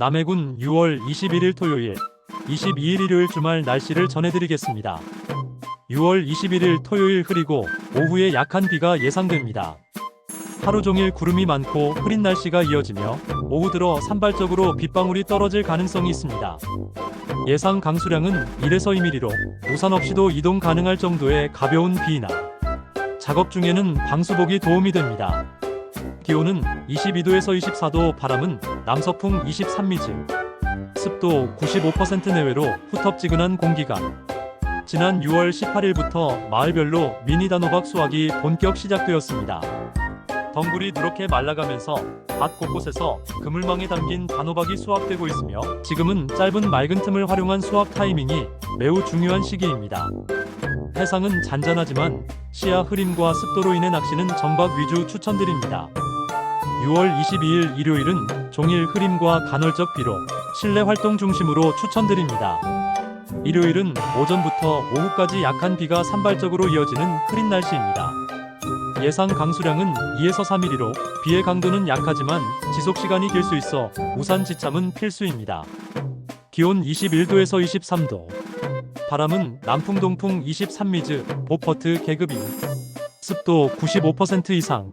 남해군 6월 21일 토요일, 22일 일요일 주말 날씨를 전해드리겠습니다. 6월 21일 토요일 흐리고 오후에 약한 비가 예상됩니다. 하루 종일 구름이 많고 흐린 날씨가 이어지며 오후 들어 산발적으로 빗방울이 떨어질 가능성이 있습니다. 예상 강수량은 1에서 2mm로 우산 없이도 이동 가능할 정도의 가벼운 비나 작업 중에는 방수복이 도움이 됩니다. 기온은 22도에서 24도, 바람은 남서풍 23m, 습도 95% 내외로 후텁지근한 공기가 지난 6월 18일부터 마을별로 미니 단호박 수확이 본격 시작되었습니다. 덩굴이 누렇게 말라가면서 밭 곳곳에서 그물망에 담긴 단호박이 수확되고 있으며 지금은 짧은 맑은 틈을 활용한 수확 타이밍이 매우 중요한 시기입니다. 해상은 잔잔하지만 시야 흐림과 습도로 인해 낚시는 정박 위주 추천드립니다. 6월 22일 일요일은 종일 흐림과 간헐적 비로 실내 활동 중심으로 추천드립니다. 일요일은 오전부터 오후까지 약한 비가 산발적으로 이어지는 흐린 날씨입니다. 예상 강수량은 2에서 3mm로 비의 강도는 약하지만 지속 시간이 길 수 있어 우산 지참은 필수입니다. 기온 21도에서 23도. 바람은 남풍 동풍 23미즈 보퍼트 계급이. 습도 95% 이상.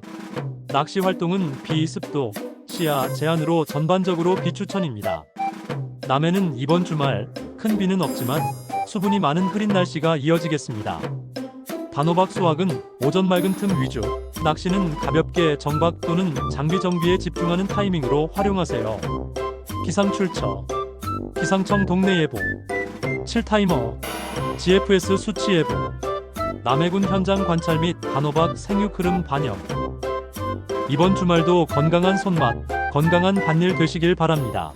낚시 활동은 비 습도 시야 제한으로 전반적으로 비추천입니다. 남해는 이번 주말 큰 비는 없지만 수분이 많은 흐린 날씨가 이어지겠습니다. 단호박 수확은 오전 맑은 틈 위주, 낚시는 가볍게 정박 또는 장비 정비에 집중하는 타이밍으로 활용하세요. 기상 출처, 기상청 동네 예보, 7타이머, GFS 수치 예보, 남해군 현장 관찰 및 단호박 생육 흐름 반영. 이번 주말도 건강한 손맛, 건강한 반일 되시길 바랍니다.